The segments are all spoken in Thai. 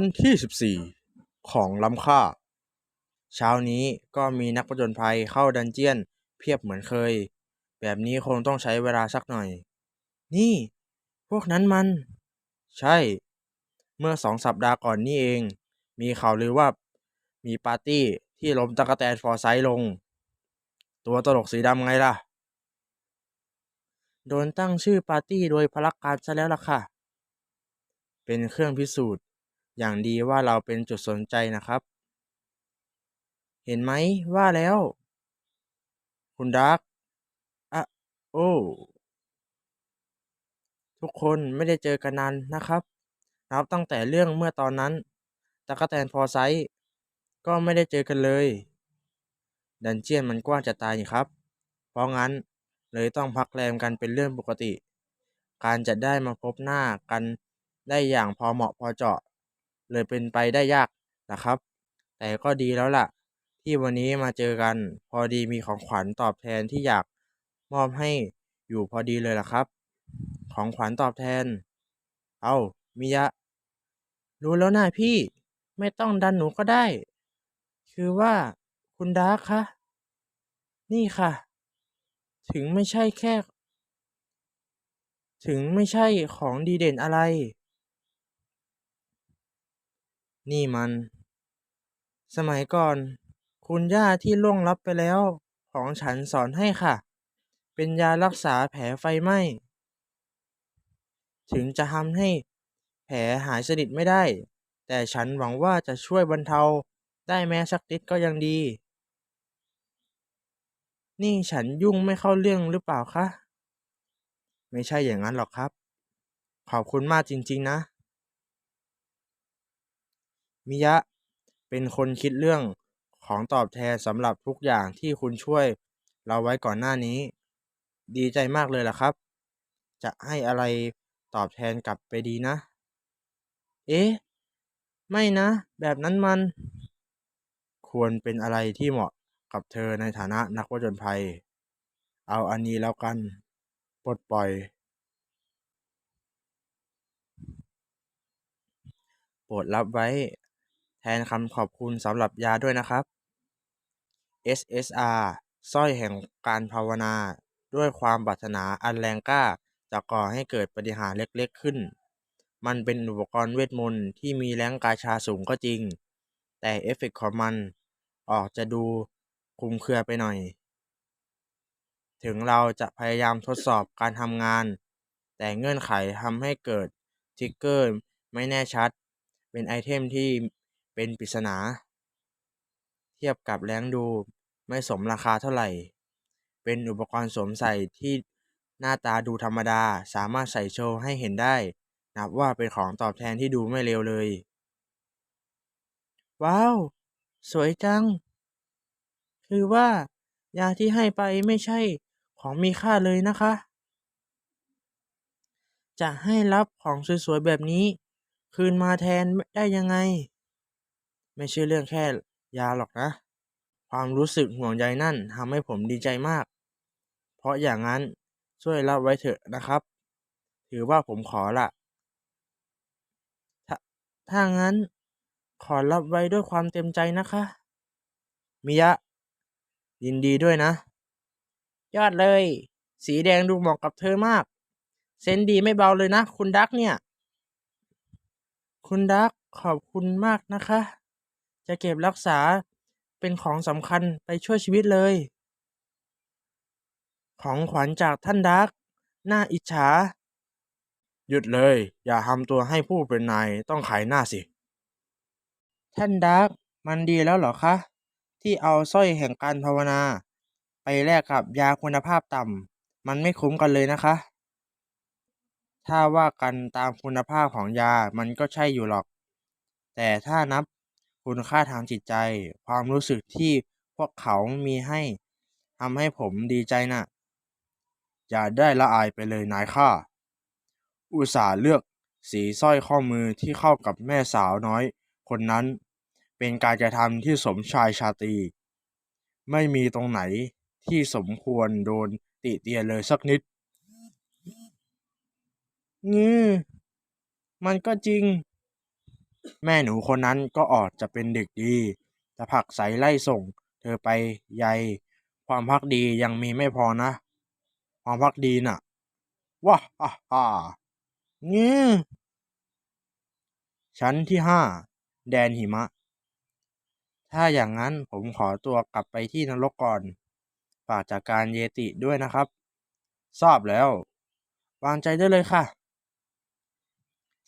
อนที่ 14 ของล้ำค่า เช้านี้ก็มีนักผจญภัยเข้าดันเจียนเพียบเหมือนเคย แบบนี้คงต้องใช้เวลาสักหน่อย นี่ พวกนั้นมัน ใช่ เมื่อสองสัปดาห์ก่อนนี่เอง มีข่าวลือว่า มีปาร์ตี้ที่ล้มตะกแตนฟอร์ไซลง ตัวตลกสีดำไงล่ะ โดนตั้งชื่อปาร์ตี้โดยพลักการซะแล้วล่ะค่ะ เป็นเครื่องพิสูจน์ อย่างดีว่าเราเป็นจุดสนใจนะครับ เห็นไหมว่าแล้ว คุณดักอะโอ้ทุกคนไม่ได้เจอกันนานนะครับนับตั้งแต่เรื่องเมื่อตอนนั้นตะกแตนฟอร์ไซต์ก็ไม่ได้เจอกันเลย ดันเจียนมันกว้างจะตายนี่ครับ เพราะงั้นเลยต้องพักแรมกันเป็นเรื่องปกติ การจะได้มาพบหน้ากันได้อย่างพอเหมาะพอเจาะ เลยเป็นไปได้ยากนะครับ แต่ก็ดีแล้วล่ะ ที่วันนี้มาเจอกัน พอดีมีของขวัญตอบแทนที่อยากมอบให้อยู่พอดีเลยล่ะครับ ของขวัญตอบแทน เอามิยะ รู้แล้วนะพี่ ไม่ต้องดันหนูก็ได้ คือว่าคุณดาร์คคะ นี่ค่ะ ถึงไม่ใช่แค่ ถึงไม่ใช่ของดีเด่นอะไร นี่มัน สมัยก่อน คุณย่าที่ล่วงลับไปแล้ว ของฉันสอนให้ค่ะ เป็นยารักษาแผลไฟไหม้ ถึงจะทำให้แผลหายสนิทไม่ได้ แต่ฉันหวังว่าจะช่วยบรรเทาได้แม้สักนิดก็ยังดี นี่ฉันยุ่งไม่เข้าเรื่องหรือเปล่าคะ ไม่ใช่อย่างนั้นหรอกครับ ขอบคุณมากจริง ๆ นะ มิยะ เป็นคนคิดเรื่องของตอบแทนสำหรับทุกอย่างที่คุณช่วยเราไว้ก่อนหน้านี้ ดีใจมากเลยล่ะครับ จะให้อะไรตอบแทนกลับไปดีนะ เอ๊ะ ไม่นะ แบบนั้นมัน ควรเป็นอะไรที่เหมาะกับเธอในฐานะนักผจญภัย เอาอันนี้แล้วกัน ปลดปล่อย โปรดรับไว้ แทนคำขอบคุณสำหรับยาด้วยนะครับ SSR สร้อยแห่งการภาวนา ด้วยความปรารถนาอันแรงกล้าจะก่อให้เกิดปฏิหารเล็กๆขึ้น มันเป็นอุปกรณ์เวทมนต์ที่มีแรงกาชาสูงก็จริง แต่เอฟเฟกของมัน ออกจะดูคุมเครือไปหน่อย ถึงเราจะพยายามทดสอบการทำงาน แต่เงื่อนไขทำให้เกิดทิกเกอร์ไม่แน่ชัด เป็นไอเทมที่ เป็นปริศนา เทียบกับแรงดูไม่สมราคาเท่าไหร่ เป็นอุปกรณ์สวมใส่ที่หน้าตาดูธรรมดาสามารถใส่โชว์ให้เห็นได้ นับว่าเป็นของตอบแทนที่ดูไม่เลวเลย ว้าว สวยจัง คือว่ายาที่ให้ไปไม่ใช่ของมีค่าเลยนะคะ จะให้รับของสวยๆแบบนี้ คืนมาแทนได้ยังไง ไม่ใช่เรื่องแค่ยาหรอกนะ ความรู้สึกห่วงใยนั่นทำให้ผมดีใจมาก เพราะอย่างนั้นช่วยรับไว้เถอะนะครับ ถือว่าผมขอละถ้าถ้างั้นขอรับไว้ด้วยความเต็มใจนะคะ มิยะ ยินดีด้วยนะ ยอดเลย สีแดงดูเหมาะกับเธอมาก เซนดีไม่เบาเลยนะ คุณดักเนี่ย คุณดักขอบคุณมากนะคะ จะเก็บรักษาเป็นของสำคัญไปช่วยชีวิตเลย ของขวัญจากท่านดักหน่าอิจฉา หยุดเลย อย่าทำตัวให้ผู้เป็นนายต้องขายหน้าสิ ท่านดักมันดีแล้วเหรอคะ ที่เอาสร้อยแห่งการภาวนา ไปแลกกับยาคุณภาพต่ำมันไม่คุ้มกันเลยนะคะ ถ้าว่ากันตามคุณภาพของยามันก็ใช่อยู่หรอก แต่ถ้านับ คุณค่าทางจิตใจ ความรู้สึกที่พวกเขามีให้ทำให้ผมดีใจน่ะ อย่าได้ละอายไปเลยนายข้า อุตส่าห์เลือกสีสร้อยข้อมือที่เข้ากับแม่สาวน้อย คนนั้น เป็นการกระทำที่สมชายชาตรี ไม่มีตรงไหนที่สมควรโดนติเตียนเลยสักนิดงือมันก็จริง แม่หนูคนนั้นก็ออกจะเป็นเด็กดี จะผลักไสไล่ส่ง เธอไปใย ความภักดียังมีไม่พอนะ ความภักดีน่ะว้าฮ่าฮ่างี้ชั้นที่ห้าแดนหิมะ ถ้าอย่างนั้นผมขอตัวกลับไปที่นรกก่อน ฝากจากการเยติด้วยนะครับ ทราบแล้ว วางใจได้เลยค่ะ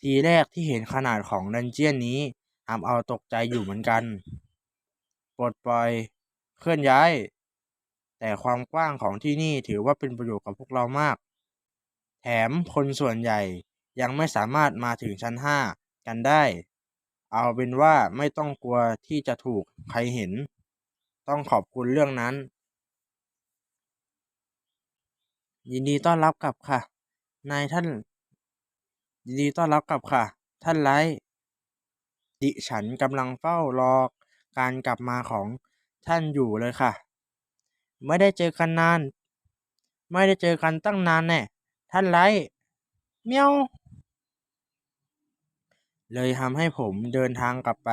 ทีแรกที่เห็นขนาดของดันเจียนนี้ทำเอาตกใจอยู่เหมือนกัน ปลดปล่อย เคลื่อนย้าย แต่ความกว้างของที่นี่ถือว่าเป็นประโยชน์กับพวกเรามาก แถมคนส่วนใหญ่ยังไม่สามารถมาถึงชั้นห้ากันได้ เอาเป็นว่าไม่ต้องกลัวที่จะถูกใครเห็น ต้องขอบคุณเรื่องนั้น ยินดีต้อนรับกลับค่ะ นายท่าน ยินดีต้อนรับกลับค่ะ ท่านไลท์ดิฉันกำลังเฝ้ารอการกลับมาของท่านอยู่เลยค่ะ ไม่ได้เจอกันนาน ไม่ได้เจอกันตั้งนานแน่ท่านไลท์เมียวเลยทำให้ผมเดินทางกลับไป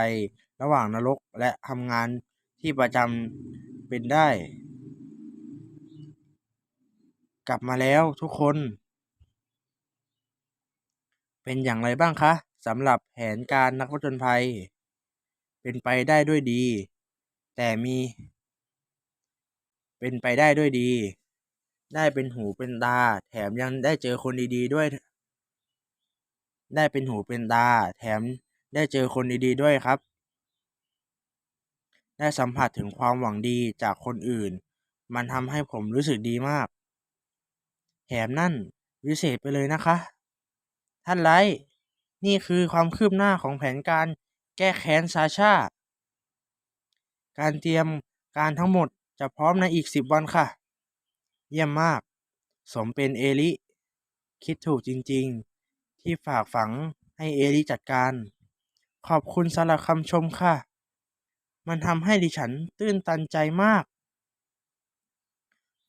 ระหว่างนรกและทำงานที่ประจำเป็นได้ กลับมาแล้วทุกคน เป็นอย่างไรบ้างคะสำหรับแผนการนักผจญภัย เป็นไปได้ด้วยดี แต่มี เป็นไปได้ด้วยดี ได้เป็นหูเป็นตา แถมยังได้เจอคนดีๆด้วย ได้เป็นหูเป็นตา แถมได้เจอคนดีๆด้วยครับ ได้สัมผัสถึงความหวังดีจากคนอื่น มันทำให้ผมรู้สึกดีมาก แถมนั่นวิเศษไปเลยนะคะ ท่านไลท์นี่คือความคืบหน้าของแผนการแก้แค้นซาชา การเตรียมการทั้งหมดจะพร้อมในอีกสิบวันค่ะ เยี่ยมมาก สมเป็นเอลิ คิดถูกจริงๆ ที่ฝากฝังให้เอลิจัดการ ขอบคุณสำหรับคำชมค่ะ มันทำให้ดิฉันตื้นตันใจมาก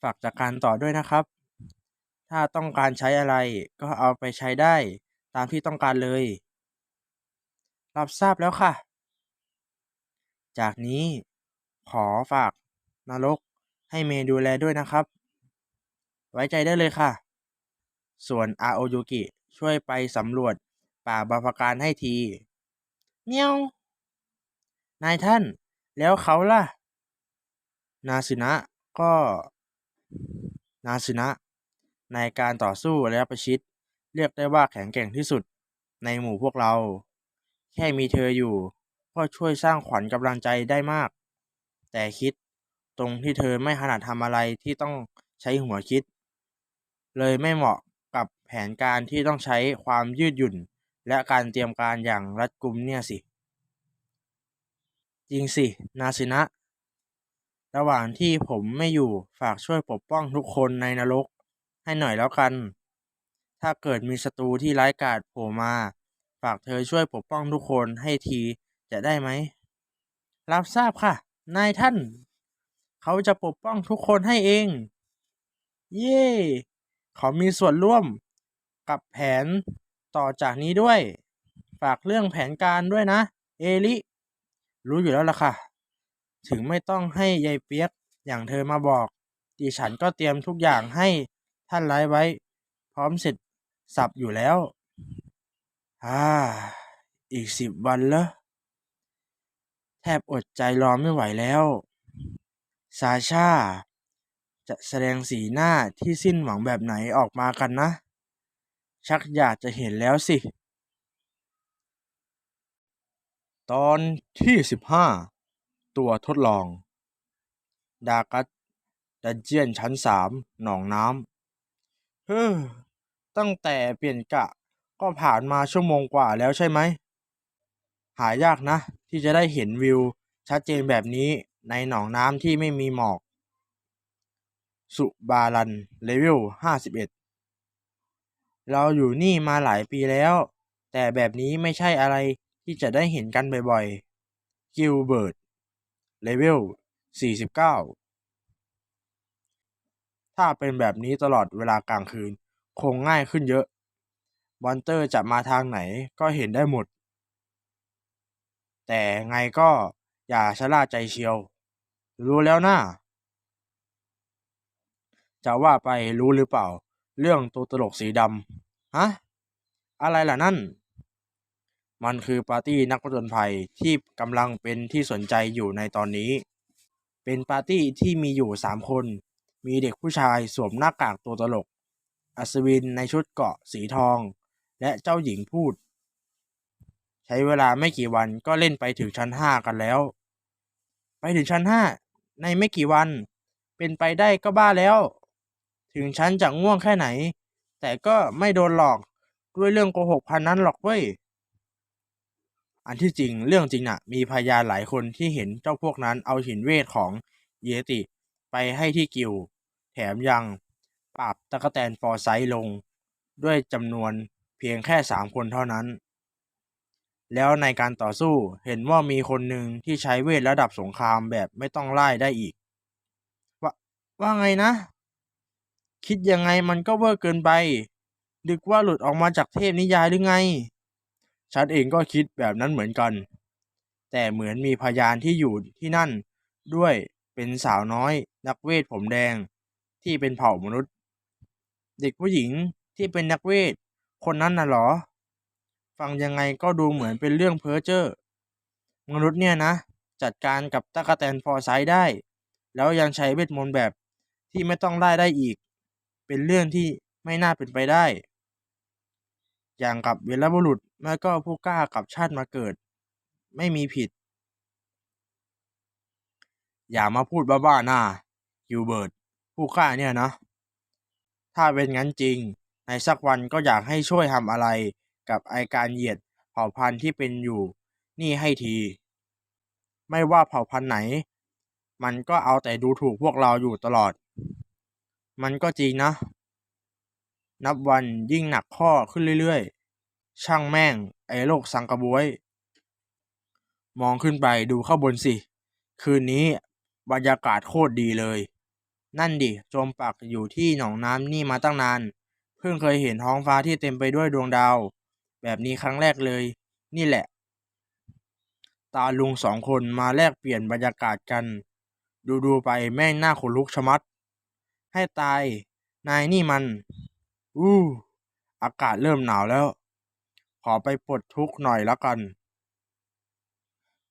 ฝากจากการต่อด้วยนะครับ ถ้าต้องการใช้อะไรก็เอาไปใช้ได้ ตามที่ต้องการเลย รับทราบแล้วค่ะ จากนี้ขอฝากนรกให้เมย์ดูแลด้วยนะครับ ไว้ใจได้เลยค่ะ ส่วนอาโอยุกิช่วยไปสำรวจป่าบาฟการให้ที เมียว นายท่าน แล้วเขาล่ะ นาสึนะก็ นาสึนะ ในการต่อสู้ระยะประชิด เรียกได้ว่าแข็งแกร่งที่สุดในหมู่พวกเรา แค่มีเธออยู่ ก็ช่วยสร้างขวัญกำลังใจได้มาก แต่คิดตรงที่เธอไม่ถนัดทำอะไรที่ต้องใช้หัวคิด เลยไม่เหมาะกับแผนการที่ต้องใช้ความยืดหยุ่น และการเตรียมการอย่างรัดกุมเนี่ยสิ จริงสิ นาสึนะ ระหว่างที่ผมไม่อยู่ฝากช่วยปกป้องทุกคนในนรก ให้หน่อยแล้วกัน ถ้าเกิดมีศัตรูที่ร้ายกาจโผล่มา ฝากเธอช่วยปกป้องทุกคนให้ทีจะได้ไหม รับทราบค่ะ นายท่าน เขาจะปกป้องทุกคนให้เอง เย่เขามีส่วนร่วมกับแผนต่อจากนี้ด้วย ฝากเรื่องแผนการด้วยนะ เอลิ รู้อยู่แล้วล่ะค่ะ ถึงไม่ต้องให้ยายเปียกอย่างเธอมาบอกดิฉันก็เตรียมทุกอย่างให้ท่านไลฟ์ไว้ พร้อมเสร็จ สับอยู่แล้ว อ่า อีกสิบวันแล้ว แทบอดใจรอไม่ไหวแล้ว ซาชาจะแสดงสีหน้าที่สิ้นหวังแบบไหนออกมากันนะ ชักอยากจะเห็นแล้วสิ ตอนที่สิบห้าตัวทดลอง ดากัสดันเจียนชั้นสามหนองน้ำเฮ้อ ตั้งแต่เปลี่ยนกะก็ผ่านมาชั่วโมงกว่าแล้วใช่ไหม หายากนะ ที่จะได้เห็นวิว ชัดเจนแบบนี้ในหนองน้ำที่ไม่มีหมอก สุบารันเลเวลห้าสิบเอ็ดเราอยู่นี่มาหลายปีแล้ว แต่แบบนี้ไม่ใช่อะไรที่จะได้เห็นกันบ่อยๆ กิลเบิร์ตเลเวลสี่สิบเก้าถ้าเป็นแบบนี้ตลอดเวลากลางคืน คงง่ายขึ้นเยอะ มอนเตอร์จะมาทางไหนก็เห็นได้หมด แต่ไงก็อย่าชะล่าใจเชียว รู้แล้วนะจะว่าไปรู้หรือเปล่า เรื่องตัวตลกสีดำฮะ อะไรล่ะนั่น มันคือปาร์ตี้นักผจญภัยที่กำลังเป็นที่สนใจอยู่ในตอนนี้ เป็นปาร์ตี้ที่มีอยู่สามคน มีเด็กผู้ชายสวมหน้ากากตัวตลก อัศวินในชุดเกาะสีทอง และเจ้าหญิงพูด ใช้เวลาไม่กี่วันก็เล่นไปถึงชั้นห้ากันแล้ว ไปถึงชั้นห้าในไม่กี่วัน เป็นไปได้ก็บ้าแล้ว ถึงฉันจะง่วงแค่ไหน แต่ก็ไม่โดนหลอกด้วยเรื่องโกหกพันนั้นหรอกเว้ย อันที่จริงเรื่องจริงน่ะ มีพยานหลายคนที่เห็นเจ้าพวกนั้นเอาหินเวทของเยติไปให้ที่กิลด์แถมยัง ปราบตะกแตนฟอร์ไซต์ลง ด้วยจำนวนเพียงแค่สามคนเท่านั้น แล้วในการต่อสู้เห็นว่ามีคนหนึ่งที่ใช้เวทระดับสงครามแบบไม่ต้องไล่ได้อีก ว่าว่าไงนะ คิดยังไงมันก็เวอร์เกินไปดึกว่าหลุดออกมาจากเทพนิยายหรือไง ฉันเองก็คิดแบบนั้นเหมือนกัน แต่เหมือนมีพยานที่อยู่ที่นั่น ด้วยเป็นสาวน้อยนักเวทผมแดงที่เป็นเผ่ามนุษย์ เด็กผู้หญิงที่เป็นนักเวท คนนั้นน่ะหรอ ฟังยังไงก็ดูเหมือนเป็นเรื่องเพ้อเจ้อ มนุษย์เนี่ยนะ จัดการกับตะกแตนฟอร์ไซด์ได้ แล้วยังใช้เวทมนต์แบบที่ไม่ต้องไล่ได้อีก เป็นเรื่องที่ไม่น่าเป็นไปได้ อย่างกับเวีรบุรุษไม่ก็ผู้กล้ากับชาติมาเกิด ไม่มีผิด อย่ามาพูดบ้าๆหนะกิวเบิร์ตผู้กล้าเนี่ยนะ ถ้าเป็นงั้นจริง ในสักวันก็อยากให้ช่วยทำอะไร กับไอการเหยียดเผ่าพันธุ์ที่เป็นอยู่ นี่ให้ที ไม่ว่าเผ่าพันธุ์ไหน มันก็เอาแต่ดูถูกพวกเราอยู่ตลอด มันก็จริงนะ นับวันยิ่งหนักข้อขึ้นเรื่อยๆ ช่างแม่ง ไอโลกสังกะบวย มองขึ้นไปดูข้างบนสิ คืนนี้บรรยากาศโคตรดีเลย นั่นดิจมปักอยู่ที่หนองน้ำนี่มาตั้งนาน เพิ่งเคยเห็นท้องฟ้าที่เต็มไปด้วยดวงดาว แบบนี้ครั้งแรกเลย นี่แหละ ตาลุงสองคนมาแลกเปลี่ยนบรรยากาศกัน ดูดูๆไปแม่งหน้าขนลุกชะมัด ให้ตาย นายนี่มัน อู้ อากาศเริ่มหนาวแล้ว ขอไปปลดทุกข์หน่อยละกัน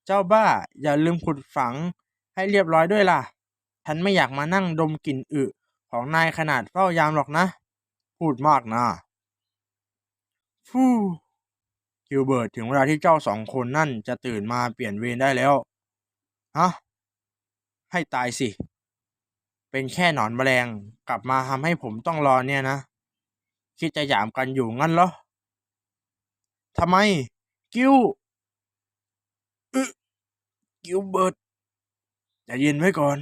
เจ้าบ้า อย่าลืมขุดฝังให้เรียบร้อยด้วยล่ะ ฉันไม่อยากมานั่งดมกลิ่นอึของนายขนาดเฝ้ายามหรอกนะ พูดมากนะฟู่กิลเบิร์ตถึงเวลาที่เจ้าสองคนนั่นจะตื่นมาเปลี่ยนเวรได้แล้ว ฮะ ให้ตายสิ เป็นแค่หนอนแมลงกลับมาทำให้ผมต้องรอเนี่ยนะ คิดจะหยามกันอยู่งั้นเหรอทำไม กิลอึกิลเบิร์ตใจเย็นไว้ก่อน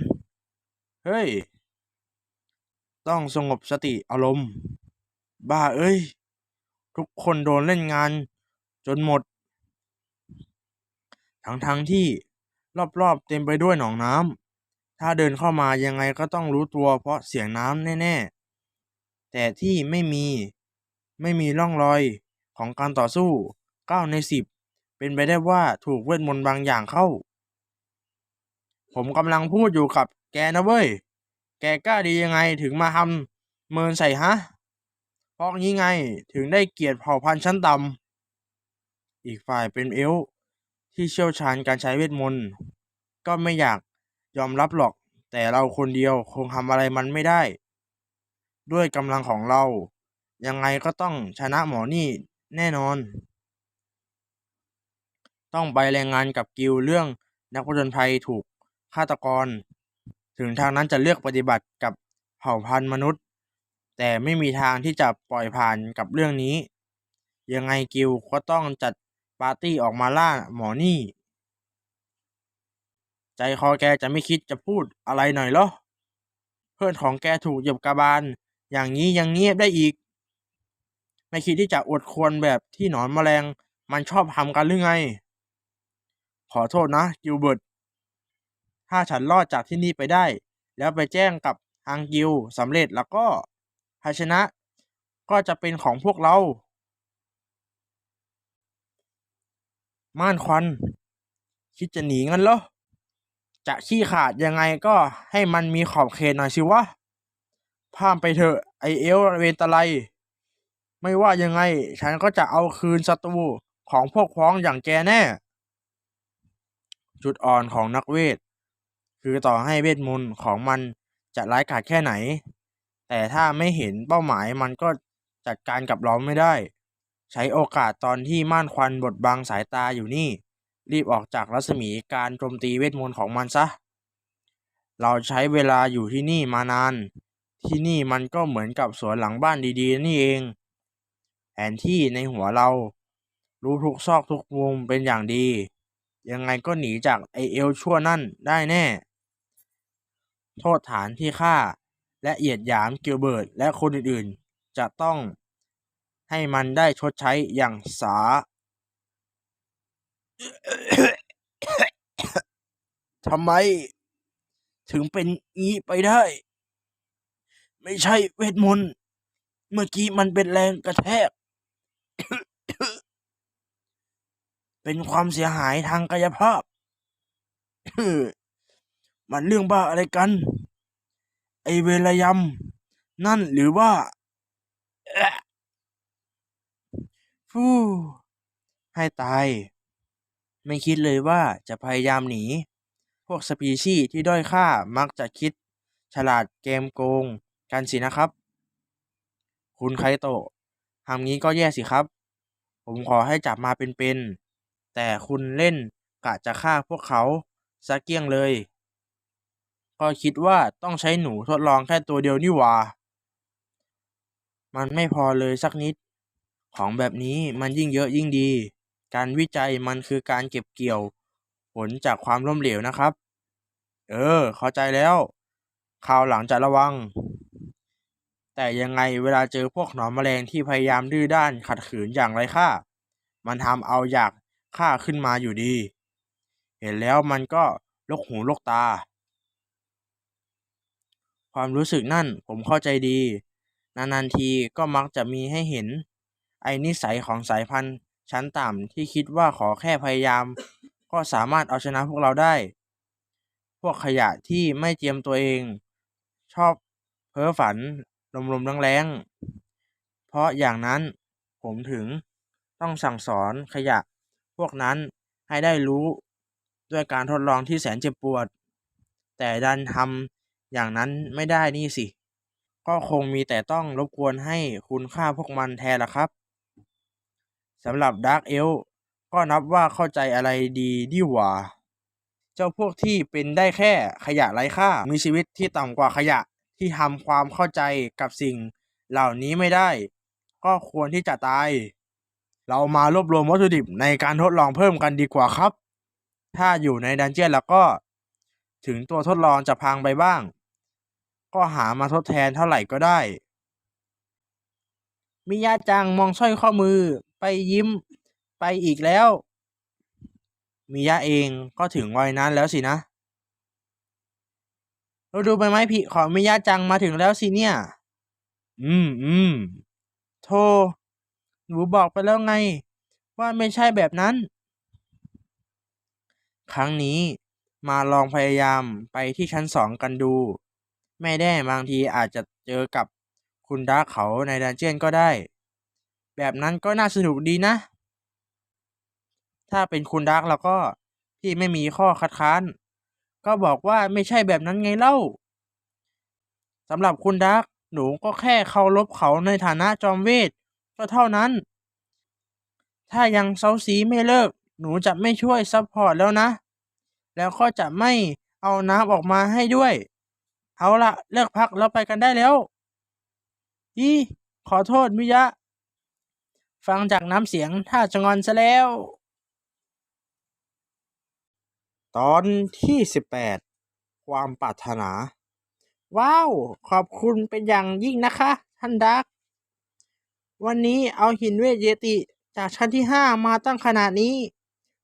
เฮ้ย ต้องสงบสติอารมณ์ บ้าเอ้ย ทุกคนโดนเล่นงานจนหมด ทั้งๆทที่รอบๆเต็มไปด้วยหนองน้ำ ถ้าเดินเข้ามายังไงก็ต้องรู้ตัวเพราะเสียงน้ำแน่ๆ แต่ที่ไม่มีไม่มีร่องรอยของการต่อสู้เก้าในสิบเป็นไปได้ว่าถูกเวทมนต์บางอย่างเข้า ผมกำลังพูดอยู่กับ แกนะเว้ย แกกล้าดียังไงถึงมาทำเมินใส่ฮะ เพราะงี้ไงถึงได้เกลียดเผ่าพันธุ์ชั้นต่ำ อีกฝ่ายเป็นเอลที่เชี่ยวชาญการใช้เวทมนต์ ก็ไม่อยากยอมรับหรอก แต่เราคนเดียวคงทำอะไรมันไม่ได้ ด้วยกำลังของเรา ยังไงก็ต้องชนะหมอนี่แน่นอน ต้องไปรายงานกับกิลเรื่องนักผจญภัยถูกฆาตกร ถึงทางนั้นจะเลือกปฏิบัติกับเผ่าพันธุ์มนุษย์ แต่ไม่มีทางที่จะปล่อยผ่านกับเรื่องนี้ ยังไงกิลก็ต้องจัดปาร์ตี้ออกมาล่าหมอนี่ ใจคอแกจะไม่คิดจะพูดอะไรหน่อยเหรอ เพื่อนของแกถูกหยบกระบาล อย่างนี้ยังเงียบได้อีก ไม่คิดที่จะอดควรแบบที่หนอนแมลงมันชอบทำกันหรือไง ขอโทษนะกิลเบิร์ต ถ้าฉันรอดจากที่นี่ไปได้ แล้วไปแจ้งกับทางกิลด์สำเร็จแล้วก็ภาชนะก็จะเป็นของพวกเรา ม่านควัน คิดจะหนีงั้นเหรอ จะขี้ขาดยังไงก็ให้มันมีขอบเขตหน่อยสิวะพามไปเถอะไอเอลเวนตะไลไม่ว่ายังไง ฉันก็จะเอาคืนศัตรูของพวกพ้องอย่างแกแน่ จุดอ่อนของนักเวท คือต่อให้เวทมนต์ของมันจะร้ายกาจแค่ไหน แต่ถ้าไม่เห็นเป้าหมายมันก็จัดการกับเราไม่ได้ ใช้โอกาสตอนที่ม่านควันบดบังสายตาอยู่นี่ รีบออกจากรัศมีการโจมตีเวทมนต์ของมันซะ เราใช้เวลาอยู่ที่นี่มานาน ที่นี่มันก็เหมือนกับสวนหลังบ้านดีๆ นี่เอง แผนที่ในหัวเรา รู้ทุกซอกทุกมุมเป็นอย่างดี ยังไงก็หนีจากไอเอลชั่วนั่นได้แน่ โทษฐานที่ฆ่า และเหยียดหยามกิลเบิร์ตและคนอื่นๆ จะต้องให้มันได้ชดใช้อย่างสา ทำไม ถึงเป็นงี้ไปได้ ไม่ใช่เวทมนต์เมื่อกี้มันเป็นแรงกระแทก เป็นความเสียหายทางกายภาพ มันเรื่องบ้าอะไรกัน ไอเวรยำนั่นหรือว่าฟู่ให้ตาย ไม่คิดเลยว่าจะพยายามหนี พวกสปีชีส์ที่ด้อยค่ามักจะคิด ฉลาดเกมโกง กันสินะครับ คุณไคโตะทำงี้ก็แย่สิครับ ผมขอให้จับมาเป็นๆแต่คุณเล่นกะจะฆ่าพวกเขาซะเกี้ยงเลย ก็คิดว่าต้องใช้หนูทดลองแค่ตัวเดียวนี่หว่า มันไม่พอเลยสักนิด ของแบบนี้มันยิ่งเยอะยิ่งดี การวิจัยมันคือการเก็บเกี่ยว ผลจากความล้มเหลวนะครับ เออ เข้าใจแล้วคราวหลังจะระวัง แต่ยังไงเวลาเจอพวกหนอนแมลงที่พยายามดื้อด้านขัดขืนอย่างไรค่า มันทำเอาอยากฆ่าขึ้นมาอยู่ดี เห็นแล้วมันก็ลกหูลกตา ความรู้สึกนั่นผมเข้าใจดี นานๆทีก็มักจะมีให้เห็น ไอ้นิสัยของสายพันธุ์ ชั้นต่ำที่คิดว่าขอแค่พยายาม ก็สามารถเอาชนะพวกเราได้ พวกขยะที่ไม่เจียมตัวเอง ชอบเพ้อฝันลมๆแรงๆเพราะอย่างนั้นผมถึงต้องสั่งสอนขยะ พวกนั้นให้ได้รู้ด้วยการทดลองที่แสนเจ็บปวด แต่ดันทำ อย่างนั้นไม่ได้นี่สิ ก็คงมีแต่ต้องรบกวนให้คุณค่าพวกมันแทนละครับสำหรับดาร์กเอลก็นับว่าเข้าใจอะไรดีดีหว่า เจ้าพวกที่เป็นได้แค่ขยะไร้ค่า มีชีวิตที่ต่ำกว่าขยะที่ทำความเข้าใจกับสิ่งเหล่านี้ไม่ได้ ก็ควรที่จะตาย เรามารวบรวมวัตถุดิบในการทดลองเพิ่มกันดีกว่าครับ ถ้าอยู่ในดันเจียนแล้วก็ ถึงตัวทดลองจะพังไปบ้าง ก็หามาทดแทนเท่าไหร่ก็ได้ มิยาจังมองสร้อยข้อมือไปยิ้มไปอีกแล้ว มิยะเองก็ถึงวัยนั้นแล้วสินะเราดูใบไหม้ผลิขอมิยะจังมาถึงแล้วสิเนี่ย อืมอืมโทหนูบอกไปแล้วไง ว่าไม่ใช่แบบนั้น ครั้งนี้มาลองพยายามไปที่ชั้นสองกันดู ไม่แน่บางทีอาจจะเจอกับคุณดาร์คเขาในดันเจียนก็ได้ แบบนั้นก็น่าสนุกดีนะ ถ้าเป็นคุณดาร์คแล้วก็พี่ไม่มีข้อคัดค้าน ก็บอกว่าไม่ใช่แบบนั้นไงเล่าสำหรับคุณดาร์คหนูก็แค่เคารพเขาในฐานะจอมเวทก็เท่านั้น ถ้ายังเซาซีไม่เลิก หนูจะไม่ช่วยซัพพอร์ตแล้วนะ แล้วก็จะไม่เอาน้ำออกมาให้ด้วย เอาละเลิกพักแล้วไปกันได้แล้ว อีขอโทษมิยะ ฟังจากน้ำเสียงถ้าจะงอนซะแล้ว ตอนที่สิบแปดความปรารถนา ว้าว ขอบคุณเป็นอย่างยิ่งนะคะ ท่านดัก วันนี้เอาหินเวทเยติจากชั้นที่ห้ามาตั้งขนาดนี้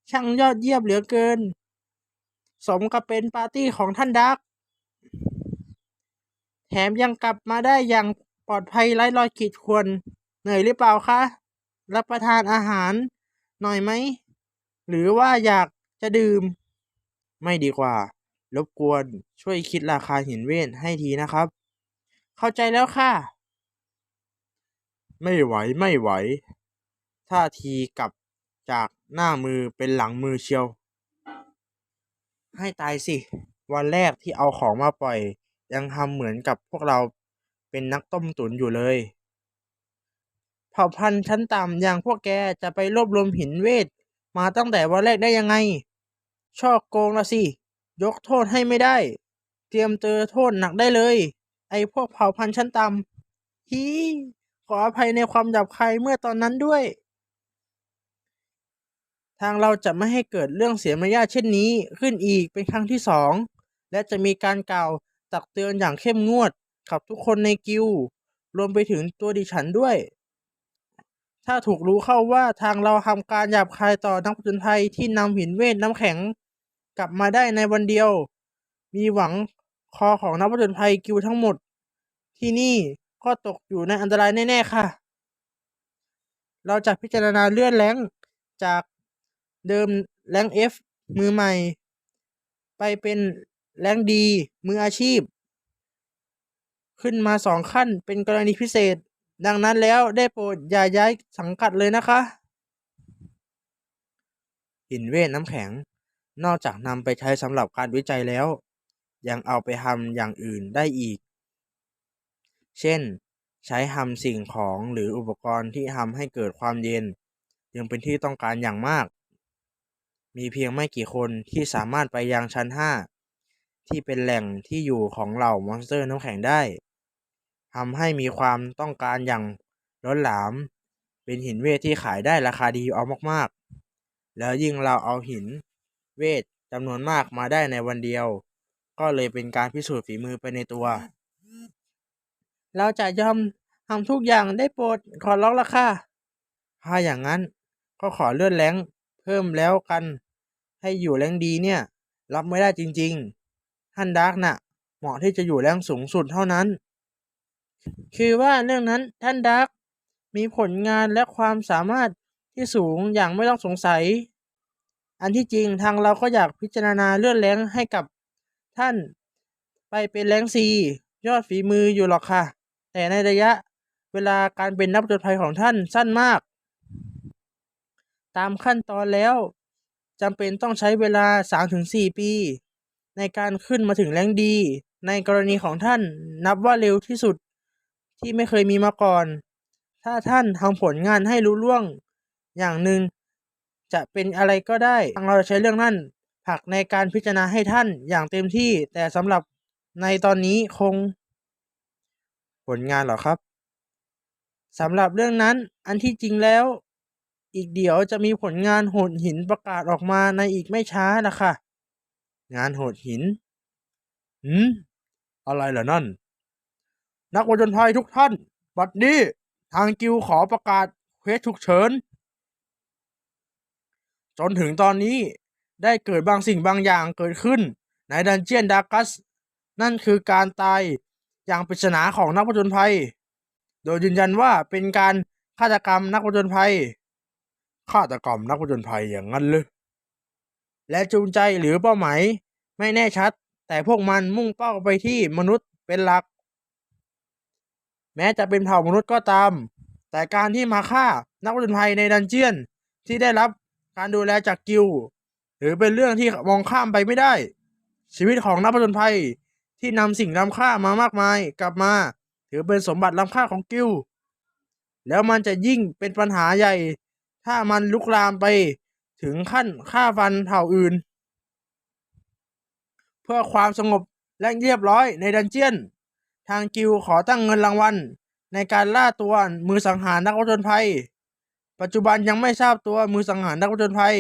ช่างยอดเยี่ยมเหลือเกิน สมกับเป็นปาร์ตี้ของท่านดัก แถมยังกลับมาได้อย่างปลอดภัยไร้รอยขีดข่วนเหนื่อยหรือเปล่าคะ รับประทานอาหารหน่อยไหม หรือว่าอยากจะดื่ม ไม่ดีกว่า รบกวนช่วยคิดราคาหินเวทให้ทีนะครับ เข้าใจแล้วค่ะ ไม่ไหวไม่ไหว ท่าทีกลับจากหน้ามือเป็นหลังมือเชียว ให้ตายสิ วันแรกที่เอาของมาปล่อย ยังทำเหมือนกับพวกเราเป็นนักต้มตุ๋นอยู่เลย เผ่าพันธุ์ชั้นต่ำอย่างพวกแกจะไปรวบรวมหินเวทมาตั้งแต่วันแรกได้ยังไง ช่อโกงละสิ ยกโทษให้ไม่ได้ เตรียมเจอโทษหนักได้เลย ไอ้พวกเผ่าพันธุ์ชั้นต่ำฮีขออภัยในความหยาบคายเมื่อตอนนั้นด้วย ทางเราจะไม่ให้เกิดเรื่องเสียมารยาทเช่นนี้ขึ้นอีกเป็นครั้งที่สองและจะมีการกล่าว ตักเตือนอย่างเข้มงวดกับทุกคนในกิลรวมไปถึงตัวดิฉันด้วย ถ้าถูกรู้เข้าว่าทางเราทำการหยาบคายต่อนักผจญภัยที่นำหินเวทน้ำแข็ง กลับมาได้ในวันเดียว มีหวังคอของนักผจญภัยกิลทั้งหมด ที่นี่ก็ตกอยู่ในอันตรายแน่ ๆ ค่ะ เราจะพิจารณาเลื่อนแรงจากเดิมแรง F มือใหม่ ไปเป็น แรงค์ D มืออาชีพ ขึ้นมาสองขั้นเป็นกรณีพิเศษ ดังนั้นแล้วได้โปรดอย่าย้ายสังกัดเลยนะคะหินเวทน้ำแข็ง นอกจากนำไปใช้สำหรับการวิจัยแล้ว ยังเอาไปทำอย่างอื่นได้อีก เช่น ใช้ทำสิ่งของหรืออุปกรณ์ที่ทำให้เกิดความเย็น ยังเป็นที่ต้องการอย่างมาก มีเพียงไม่กี่คนที่สามารถไปยังชั้น 5 ที่เป็นแหล่งที่อยู่ของเหล่ามอนสเตอร์น้ำแข็งได้ทำให้มีความต้องการอย่างล้นหลาม เป็นหินเวทที่ขายได้ราคาดีเอามากๆ แล้วยิ่งเราเอาหินเวทจำนวนมากมาได้ในวันเดียว ก็เลยเป็นการพิสูจน์ฝีมือไปในตัว เราจะยอมทำทุกอย่างได้โปรดขอร้องละค่ะ ถ้าอย่างนั้นก็ขอเลื่อนแรงเพิ่มแล้วกัน ให้อยู่แรงดีเนี่ย รับไม่ได้จริง ๆ ท่านดาร์กน่ะ เหมาะที่จะอยู่แรงสูงสุดเท่านั้น คือว่าเรื่องนั้นท่านดาร์กมีผลงานและความสามารถที่สูงอย่างไม่ต้องสงสัย อันที่จริงทางเราก็อยากพิจารณาเลื่อนแรงให้กับท่านไปเป็นแรงซียอดฝีมืออยู่หรอกค่ะ แต่ในระยะเวลาการเป็นนักผจญภัยของท่านสั้นมาก ตามขั้นตอนแล้วจำเป็นต้องใช้เวลา 3-4 ปี ในการขึ้นมาถึงแรงดี ในกรณีของท่านนับว่าเร็วที่สุดที่ไม่เคยมีมาก่อน ถ้าท่านทำผลงานให้รู้ล่วงอย่างหนึ่งจะเป็นอะไรก็ได้ทางเราจะใช้เรื่องนั้นผลักในการพิจารณาให้ท่านอย่างเต็มที่ แต่สำหรับในตอนนี้คง ผลงานเหรอครับสำหรับเรื่องนั้นอันที่จริงแล้ว อีกเดี๋ยวจะมีผลงานโหดหินประกาศออกมาในอีกไม่ช้านะค่ะ งานโหดหินหืมอะไรเหรอนั่น นักผจญภัยทุกท่าน บัดนี้ทางกิลด์ขอประกาศเควสฉุกเฉิน จนถึงตอนนี้ได้เกิดบางสิ่งบางอย่างเกิดขึ้น ในดันเจียนดากัส นั่นคือการตายอย่างปริศนาของนักผจญภัย โดยยืนยันว่าเป็นการฆาตกรรมนักผจญภัย ฆาตกรรมนักผจญภัยอย่างนั้นเลย และจูงใจหรือเป้าหมาย ไม่แน่ชัด แต่พวกมันมุ่งเป้าไปที่มนุษย์เป็นหลัก แม้จะเป็นเผ่ามนุษย์ก็ตาม แต่การที่มาฆ่านักผจญภัยในดันเจียนที่ได้รับการดูแลจากกิลหรือเป็นเรื่องที่มองข้ามไปไม่ได้ ชีวิตของนักผจญภัยที่นำสิ่งล้ำค่ามามากมายกลับมา ถือเป็นสมบัติล้ำค่าของกิลแล้วมันจะยิ่งเป็นปัญหาใหญ่ ถ้ามันลุกลามไปถึงขั้นฆ่าฟันเผ่าอื่น เพื่อความสงบและเรียบร้อยในดันเจียน ทางกิลด์ขอตั้งเงินรางวัล ในการล่าตัวมือสังหารนักผจญภัย ปัจจุบันยังไม่ทราบตัวมือสังหารนักผจญภัย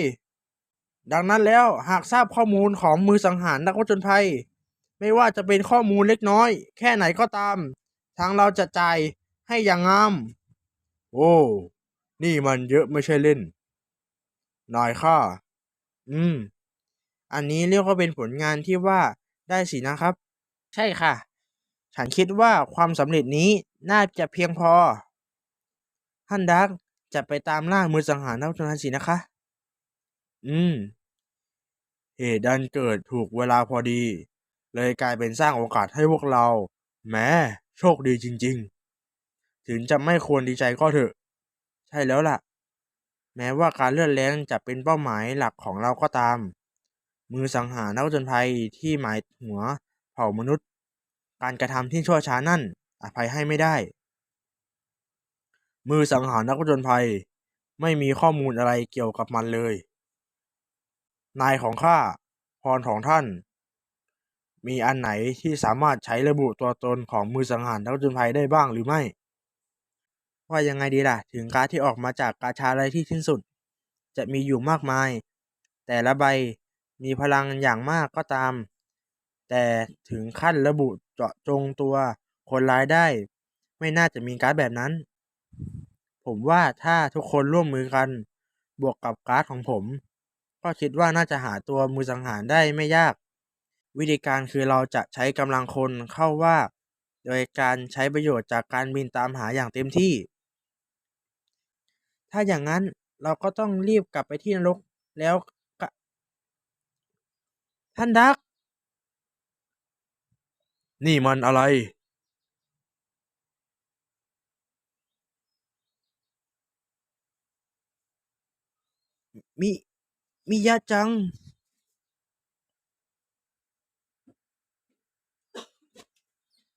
ดังนั้นแล้วหากทราบข้อมูลของมือสังหารนักผจญภัย ไม่ว่าจะเป็นข้อมูลเล็กน้อย แค่ไหนก็ตาม ทางเราจะจ่ายให้อย่างงาม โอ้ นี่มันเยอะไม่ใช่เล่น นายค่าอืม อันนี้เรียกว่าเป็นผลงานที่ว่าได้สินะครับ ใช่ค่ะ ฉันคิดว่าความสำเร็จนี้น่าจะเพียงพอ ท่านดักจะไปตามล่ามือสังหารนักผจญภัยสินะคะ อืม เหตุดันเกิดถูกเวลาพอดี เลยกลายเป็นสร้างโอกาสให้พวกเราแหม้โชคดีจริง ๆ ถึงจะไม่ควรดีใจก็เถอะ ใช่แล้วล่ะ แม้ว่าการเลื่อนแรงจะเป็นเป้าหมายหลักของเราก็ตาม มือสังหารนักผจญภัยที่หมายหัวเผ่ามนุษย์ การกระทำที่ชั่วช้านั่นอภัยให้ไม่ได้ มือสังหารนักผจญภัย ไม่มีข้อมูลอะไรเกี่ยวกับมันเลย นายของข้าพรของท่าน มีอันไหนที่สามารถใช้ระบุตัวตนของมือสังหารนักผจญภัยได้บ้างหรือไม่ ว่ายังไงดีล่ะ ถึงการ์ดที่ออกมาจากกาชาไรที่สิ้นสุด จะมีอยู่มากมาย แต่ละใบ มีพลังอย่างมากก็ตาม แต่ถึงขั้นระบุเจาะจงตัวคนร้ายได้ ไม่น่าจะมีการ์ดแบบนั้น ผมว่าถ้าทุกคนร่วมมือกัน บวกกับการ์ดของผม ก็คิดว่าน่าจะหาตัวมือสังหารได้ไม่ยาก วิธีการคือเราจะใช้กำลังคนเข้าว่า โดยการใช้ประโยชน์จากการบินตามหาอย่างเต็มที่ ถ้าอย่างนั้นเราก็ต้องรีบกลับไปที่นรกแล้ว ท่านดัก นี่มันอะไร มิ มิยะจัง